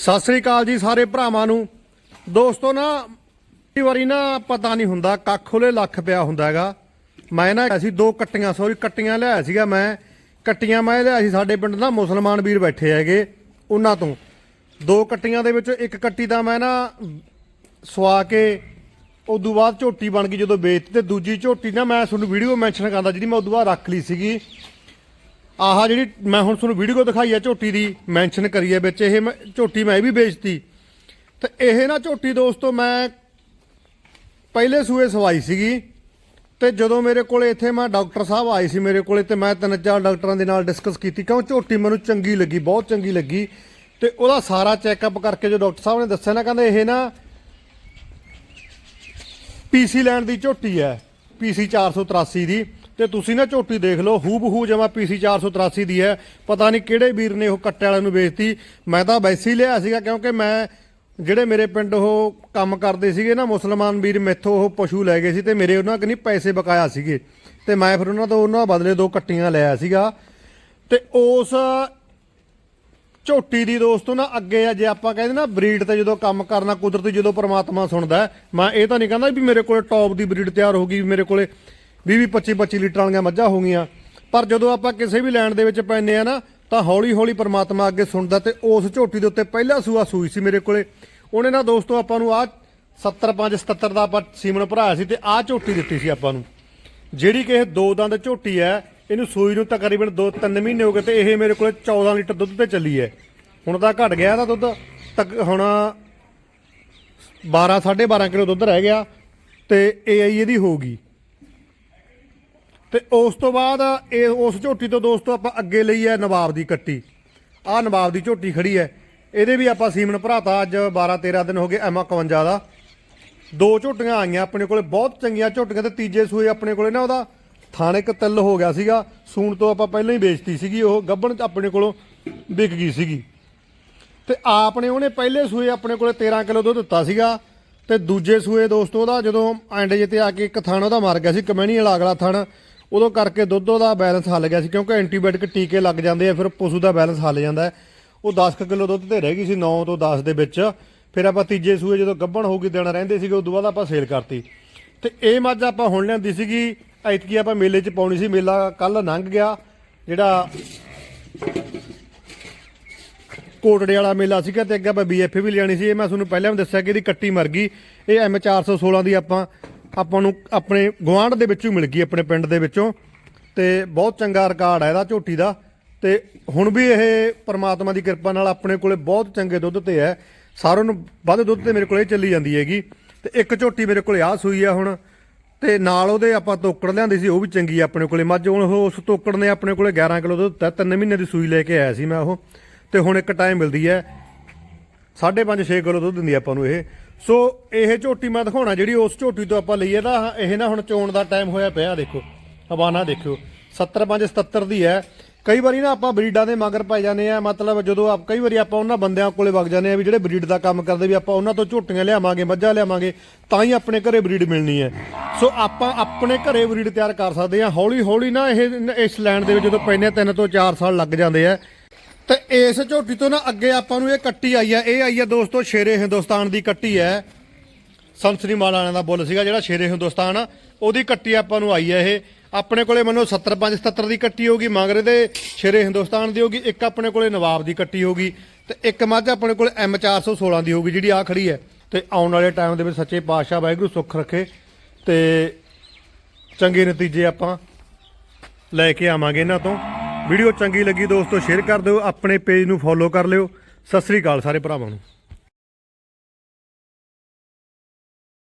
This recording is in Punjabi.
ਸਤਿ ਸ੍ਰੀ ਅਕਾਲ ਜੀ ਸਾਰੇ ਭਰਾਵਾਂ ਨੂੰ। ਦੋਸਤੋ ਨਾ, ਕਈ ਵਾਰੀ ਨਾ ਪਤਾ ਨਹੀਂ ਹੁੰਦਾ, ਕੱਖ ਉਹਲੇ ਲੱਖ ਪਿਆ ਹੁੰਦਾ ਹੈਗਾ। ਮੈਂ ਨਾ ਅਸੀਂ ਦੋ ਕੱਟੀਆਂ ਸੌਰੀ ਕੱਟੀਆਂ ਲਿਆਇਆ ਸੀਗਾ ਮੈਂ। ਕੱਟੀਆਂ ਮੈਂ ਲਿਆ ਸੀ ਸਾਡੇ ਪਿੰਡ ਨਾ ਮੁਸਲਮਾਨ ਵੀਰ ਬੈਠੇ ਹੈਗੇ, ਉਹਨਾਂ ਤੋਂ। ਦੋ ਕੱਟੀਆਂ ਦੇ ਵਿੱਚੋਂ ਇੱਕ ਕੱਟੀ ਦਾ ਮੈਂ ਨਾ ਸਵਾ ਕੇ, ਉਦੋਂ ਬਾਅਦ ਝੋਟੀ ਬਣ ਗਈ ਜਦੋਂ ਵੇਚਤੀ ਤੇ ਦੂਜੀ ਝੋਟੀ ਨਾ ਮੈਂ ਤੁਹਾਨੂੰ ਵੀਡੀਓ ਮੈਂਸ਼ਨ ਕਰਦਾ ਜਿਹੜੀ ਮੈਂ ਉਦੋਂ ਬਾਅਦ ਰੱਖ ਲਈ ਸੀਗੀ। ਆਹ ਜਿਹੜੀ ਮੈਂ ਹੁਣ ਤੁਹਾਨੂੰ ਵੀਡੀਓ ਦਿਖਾਈ ਹੈ ਝੋਟੀ ਦੀ ਮੈਂਸ਼ਨ ਕਰੀ ਹੈ ਵਿੱਚ, ਇਹ ਮੈਂ- ਝੋਟੀ ਮੈਂ ਇਹ ਵੀ ਵੇਚਤੀ। ਤੇ ਇਹ ਨਾ ਝੋਟੀ ਦੋਸਤੋ, ਮੈਂ ਪਹਿਲੇ ਸੂਏ ਸਵਾਈ ਸੀਗੀ, ਤੇ ਜਦੋਂ ਮੇਰੇ ਕੋਲ ਇੱਥੇ ਮੈਂ ਡਾਕਟਰ ਸਾਹਿਬ ਆਏ ਸੀ ਮੇਰੇ ਕੋਲੇ, ਤੇ ਮੈਂ ਤਿੰਨ ਚਾਰ ਡਾਕਟਰਾਂ ਦੇ ਨਾਲ ਡਿਸਕਸ ਕੀਤੀ, ਕਿਉਂ ਝੋਟੀ ਮੈਨੂੰ ਚੰਗੀ ਲੱਗੀ, ਬਹੁਤ ਚੰਗੀ ਲੱਗੀ। ਤੇ ਉਹਦਾ ਸਾਰਾ ਚੈੱਕਅਪ ਕਰਕੇ ਜੋ ਡਾਕਟਰ ਸਾਹਿਬ ਨੇ ਦੱਸਿਆ ਨਾ, ਕਹਿੰਦੇ ਇਹ ਨਾ ਪੀਸੀ ਲੈਣ ਦੀ ਝੋਟੀ ਹੈ ਪੀਸੀ 483 ਦੀ। ਤੇ ਤੁਸੀਂ ਨਾ ਝੋਟੀ ਦੇਖ ਲਓ ਹੂ ਬਹੂ ਜਮਾ ਪੀਸੀ 483 ਦੀ ਹੈ। ਪਤਾ ਨਹੀਂ ਕਿਹੜੇ ਵੀਰ ਨੇ ਉਹ ਕੱਟੇ ਵਾਲਿਆਂ ਨੂੰ ਵੇਚਤੀ। ਮੈਂ ਤਾਂ ਵੈਸੇ ਹੀ ਲਿਆ ਸੀਗਾ ਕਿਉਂਕਿ ਮੈਂ ਜਿਹੜੇ ਮੇਰੇ ਪਿੰਡ ਉਹ ਕੰਮ ਕਰਦੇ ਸੀਗੇ ਨਾ, ਮੁਸਲਮਾਨ ਵੀਰ ਮੈਥੋਂ ਉਹ ਪਸ਼ੂ ਲੈ ਗਏ ਸੀ ਤੇ ਮੇਰੇ ਉਹਨਾਂ ਕਨੀ ਪੈਸੇ ਬਕਾਇਆ ਸੀਗੇ। ਤੇ ਮੈਂ ਫਿਰ ਉਹਨਾਂ ਤੋਂ ਉਹਨਾਂ ਬਦਲੇ ਦੋ ਕੱਟੀਆਂ ਲਿਆ ਸੀਗਾ। ਤੇ ਉਸ ਝੋਟੀ ਦੀ ਦੋਸਤੋ ਨਾ ਅੱਗੇ ਆ, ਜੇ ਆਪਾਂ ਕਹਿੰਦੇ ਨਾ ਬਰੀਡ ਤੇ ਜਦੋਂ ਕੰਮ ਕਰਨਾ, ਕੁਦਰਤੀ ਜਦੋਂ ਪਰਮਾਤਮਾ ਸੁਣਦਾ, ਮੈਂ ਇਹ ਤਾਂ ਨਹੀਂ ਕਹਿੰਦਾ ਵੀ ਮੇਰੇ ਕੋਲੇ ਟੌਪ ਦੀ ਬਰੀਡ ਤਿਆਰ ਹੋ ਗਈ, ਵੀ ਮੇਰੇ ਕੋਲੇ 20 25 25 ਲੀਟਰ ਵਾਲੀਆਂ ਮੱਝਾਂ ਹੋ ਗਈਆਂ। ਪਰ ਜਦੋਂ ਆਪਾਂ ਕਿਸੇ ਵੀ ਲੈਣ ਦੇ ਵਿੱਚ ਪੈਨੇ ਆ ਨਾ, ਤਾਂ ਹੌਲੀ ਹੌਲੀ ਪਰਮਾਤਮਾ ਅੱਗੇ ਸੁਣਦਾ ਤੇ ਉਸ ਝੋਟੀ ਦੇ ਉੱਤੇ ਪਹਿਲਾ ਸੂਆ ਸੂਈ ਸੀ ਮੇਰੇ ਕੋਲੇ। ਉਹਨੇ ਨਾ ਦੋਸਤੋ ਆਪਾਂ ਨੂੰ ਆ 75 77 ਦਾ ਆਪਾਂ ਸੀਮਨ ਭਰਾਇਆ ਸੀ ਤੇ ਆ ਝੋਟੀ ਦਿੱਤੀ ਸੀ ਆਪਾਂ ਨੂੰ। ਜਿਹੜੀ ਕਿ ਇਹ ਦੋ ਦੰਦ ਝੋਟੀ ਹੈ, ਇਹਨੂੰ ਸੂਈ ਨੂੰ ਤਕਰੀਬਨ 2-3 ਮਹੀਨੇ ਹੋ ਗਏ ਤੇ ਇਹ ਮੇਰੇ ਕੋਲੇ 14 ਲੀਟਰ ਦੁੱਧ ਤੇ ਚੱਲੀ ਹੈ। ਹੁਣ ਤਾਂ ਘਟ ਗਿਆ ਇਹਦਾ ਦੁੱਧ, ਤੱਕ ਹੁਣ 12 12.5 ਕਿਲੋ ਦੁੱਧ ਰਹਿ ਗਿਆ ਤੇ ਇਹ ਆਈ ਇਹਦੀ ਹੋਊਗੀ ਤੇ ਉਸ ਤੋਂ ਬਾਅਦ ਇਹ ਉਸ ਝੋਟੀ ਤੋਂ ਦੋਸਤੋ ਆਪਾਂ ਅੱਗੇ ਲਈ ਹੈ ਨਵਾਬ ਦੀ ਕੱਟੀ। ਆਹ ਨਵਾਬ ਦੀ ਝੋਟੀ ਖੜੀ ਹੈ। ਇਹਦੇ ਵੀ ਆਪਾਂ ਸੀਮਨ ਭਰਾਤਾ ਅੱਜ 12 13 ਦਿਨ ਹੋ ਗਏ ਐਮਾ 51 ਦਾ। ਦੋ ਝੋਟੀਆਂ ਆਈਆਂ ਆਪਣੇ ਕੋਲੇ, ਬਹੁਤ ਚੰਗੀਆਂ ਝੋਟੀਆਂ ਤੇ ਤੀਜੇ ਸੂਏ ਆਪਣੇ ਕੋਲੇ ਨਾ ਉਹਦਾ ਥਾਣੇ ਇੱਕ ਤਿੱਲ ਹੋ ਗਿਆ ਸੀਗਾ। ਸੂਣ ਤੋਂ ਆਪਾਂ ਪਹਿਲਾਂ ਹੀ ਵੇਚਤੀ ਸੀਗੀ, ਉਹ ਗੱਬਣ ਚ ਆਪਣੇ ਕੋਲੋਂ ਵਿਕ ਗਈ ਸੀਗੀ। ਤੇ ਆਪਨੇ ਉਹਨੇ ਪਹਿਲੇ ਸੂਏ ਆਪਣੇ ਕੋਲੇ 13 ਕਿਲੋ ਦੁੱਧ ਦਿੱਤਾ ਸੀਗਾ। ਤੇ ਦੂਜੇ ਸੂਏ ਦੋਸਤੋ ਉਹਦਾ ਜਦੋਂ ਐਂਡ ਜੇ ਤੇ ਆ ਕੇ ਇੱਕ ਥਣ ਉਹਦਾ ਮਰ ਗਿਆ ਸੀ, ਕਮੈਣੀ ਵਾਲਾ ਅਗਲਾ ਥਣ। ਉਦੋਂ ਕਰਕੇ ਦੁੱਧ ਉਹਦਾ ਬੈਲੈਂਸ ਹੱਲ ਗਿਆ ਸੀ, ਕਿਉਂਕਿ ਐਂਟੀਬਾਇਓਟਿਕ ਟੀਕੇ ਲੱਗ ਜਾਂਦੇ ਆ, ਫਿਰ ਪਸ਼ੂ ਦਾ ਬੈਲੈਂਸ ਹੱਲ ਜਾਂਦਾ ਹੈ। ਉਹ 10 ਕਿਲੋ ਦੁੱਧ ਤੇ ਰਹਿ ਗਈ ਸੀ 9 ਤੋਂ 10 ਦੇ ਵਿੱਚ। ਫਿਰ ਆਪਾਂ ਤੀਜੇ ਸੂਏ ਜਦੋਂ ਗੱਭਣ ਹੋ ਗਈ, ਦਿਨ ਰਹਿੰਦੇ ਸੀਗੇ, ਉਦੋਂ ਬਾਅਦ ਆਪਾਂ ਸੇਲ ਕਰਤੀ। ਤੇ ਇਹ ਮੱਝ ਆਪਾਂ ਹੁਣ ਲਿਆਂਦੀ ਸੀਗੀ, ਐਤਕੀ ਆਪਾਂ ਮੇਲੇ 'ਚ ਪਾਉਣੀ ਸੀ, ਮੇਲਾ ਕੱਲ ਲੰਘ ਗਿਆ, ਜਿਹੜਾ ਕੋਟੜੇ ਵਾਲਾ ਮੇਲਾ ਸੀਗਾ ਤੇ ਅੱਗੇ ਆਪਾਂ ਬੀਐਫ ਵੀ ਲਿਆਣੀ ਸੀ। ਇਹ ਮੈਂ ਤੁਹਾਨੂੰ ਪਹਿਲਾਂ ਵੀ ਦੱਸਿਆ ਕਿ ਇਹਦੀ ਕੱਟੀ ਮਰ ਗਈ। ਇਹ ਐਮ 416 ਦੀ ਆਪਾਂ ਆਪਾਂ ਨੂੰ ਆਪਣੇ ਗਵਾਂਢ ਦੇ ਵਿੱਚੋਂ ਮਿਲ ਗਈ, ਆਪਣੇ ਪਿੰਡ ਦੇ ਵਿੱਚੋਂ। ਤੇ ਬਹੁਤ ਚੰਗਾ ਰਿਕਾਰਡ ਹੈ ਇਹਦਾ, ਝੋਟੀ ਦਾ। ਤੇ ਹੁਣ ਵੀ ਇਹ ਪਰਮਾਤਮਾ ਦੀ ਕਿਰਪਾ ਨਾਲ ਆਪਣੇ ਕੋਲੇ ਬਹੁਤ ਚੰਗੇ ਦੁੱਧ ਤੇ ਹੈ। ਸਾਰਿਆਂ ਨੂੰ ਵੱਧ ਦੁੱਧ ਤੇ ਮੇਰੇ ਕੋਲੇ ਚੱਲੀ ਜਾਂਦੀ ਹੈਗੀ। ਤੇ ਇੱਕ ਝੋਟੀ ਮੇਰੇ ਕੋਲੇ ਆ ਸੂਈ ਆ ਹੁਣ। ਤੇ ਨਾਲ ਉਹਦੇ ਆਪਾਂ ਤੋਕੜ ਲਿਆਂਦੀ ਸੀ, ਉਹ ਵੀ ਚੰਗੀ ਆ ਆਪਣੇ ਕੋਲੇ। ਮੱਝ ਹੁਣ ਉਹ ਉਸ ਤੋਕੜ ਨੇ ਆਪਣੇ ਕੋਲੇ 11 ਕਿਲੋ ਦੁੱਧ ਦਿੱਤਾ। ਤਿੰਨ ਮਹੀਨੇ ਦੀ ਸੂਈ ਲੈ ਕੇ ਆਇਆ ਸੀ ਮੈਂ ਉਹ। ਤੇ ਹੁਣ ਇੱਕ ਟਾਈਮ ਮਿਲਦੀ ਹੈ। 5.5 6 ਕਿਲੋ ਦੁੱਧ ਦਿੰਦੀ ਆਪਾਂ ਨੂੰ ਇਹ। ਸੋ ਇਹ ਝੋਟੀ ਮੈਂ ਦਿਖਾਉਣਾ, ਜਿਹੜੀ ਉਸ ਝੋਟੀ ਤੋਂ ਆਪਾਂ ਲਈ ਇਹਦਾ ਇਹ ਨਾ ਹੁਣ ਚੋਣ ਦਾ ਟਾਈਮ ਹੋਇਆ ਪਿਆ, ਦੇਖੋ, ਹਵਾਨਾ ਦੇਖਿਓ। 75 77 ਦੀ ਹੈ। ਕਈ ਵਾਰੀ ਨਾ ਆਪਾਂ ਬਰੀਡਾਂ ਦੇ ਮਗਰ ਪੈ ਜਾਂਦੇ ਆ, ਮਤਲਬ ਜਦੋਂ ਆਪ ਕਈ ਵਾਰੀ ਆਪਾਂ ਉਹਨਾਂ ਬੰਦਿਆਂ ਕੋਲੇ ਵਗ ਜਾਂਦੇ ਆ ਵੀ ਜਿਹੜੇ ਬਰੀਡ ਦਾ ਕੰਮ ਕਰਦੇ ਵੀ ਆਪਾਂ ਉਹਨਾਂ ਤੋਂ ਝੋਟੀਆਂ ਲਿਆਵਾਂਗੇ, ਮੱਝਾਂ ਲਿਆਵਾਂਗੇ, ਤਾਂ ਹੀ ਆਪਣੇ ਘਰੇ ਬਰੀਡ ਮਿਲਣੀ ਹੈ। ਸੋ ਆਪਾਂ ਆਪਣੇ ਘਰੇ ਬਰੀਡ ਤਿਆਰ ਕਰ ਸਕਦੇ ਆ ਹੌਲੀ ਹੌਲੀ ਨਾ ਇਹ ਇਸ ਲੈਂਡ ਦੇ ਵਿੱਚ ਜਦੋਂ ਪੈਨੇ ਤਿੰਨ ਤੋਂ 4 ਸਾਲ ਲੱਗ ਜਾਂਦੇ ਆ। ਤੇ ਇਸ ਝੋਟੀ ਤੋਂ ਨਾ ਅੱਗੇ ਆਪਾਂ ਨੂੰ ਇਹ ਕੱਟੀ ਆਈ ਆ ਇਹ ਆਈ ਆ ਦੋਸਤੋ ਸ਼ੇਰੇ ਹਿੰਦੁਸਤਾਨ ਦੀ ਕੱਟੀ ਹੈ। ਸੰਸਰੀ ਮਾਲ ਦਾ ਬੁੱਲ ਸੀਗਾ ਜਿਹੜਾ ਸ਼ੇਰੇ ਹਿੰਦੁਸਤਾਨ ਆ, ਉਹਦੀ ਕੱਟੀ ਆਪਾਂ ਨੂੰ ਆਈ ਹੈ ਇਹ। ਆਪਣੇ ਕੋਲੇ ਮੈਨੂੰ 75 77 ਦੀ ਕੱਟੀ ਹੋਗੀ ਮੰਗਰੇ ਦੇ ਸ਼ੇਰੇ ਹਿੰਦੁਸਤਾਨ ਦੀ ਹੋਗੀ ਇੱਕ ਆਪਣੇ ਕੋਲੇ ਨਵਾਬ ਦੀ ਕੱਟੀ ਹੋਗੀ ਤੇ ਇੱਕ ਮੱਝ ਆਪਣੇ ਕੋਲੇ ਐਮ 416 ਦੀ ਹੋਗੀ ਜਿਹੜੀ ਆ ਖੜੀ ਹੈ। ਤੇ ਆਉਣ ਵਾਲੇ ਟਾਈਮ ਦੇ ਵਿੱਚ ਸੱਚੇ ਪਾਤਸ਼ਾਹ ਵਾਹਿਗੁਰੂ ਸੁੱਖ ਰੱਖੇ ਤੇ ਚੰਗੇ ਨਤੀਜੇ ਆਪਾਂ ਲੈ ਕੇ ਆਵਾਂਗੇ ਇਹਨਾਂ ਤੋਂ। ਵੀਡੀਓ ਚੰਗੀ ਲੱਗੀ ਦੋਸਤੋ ਸ਼ੇਅਰ ਕਰ ਦਿਓ, ਆਪਣੇ ਪੇਜ ਨੂੰ ਫੋਲੋ ਕਰ ਲਿਓ। ਸਤਿ ਸ੍ਰੀ ਅਕਾਲ ਸਾਰੇ ਭਰਾਵਾਂ ਨੂੰ।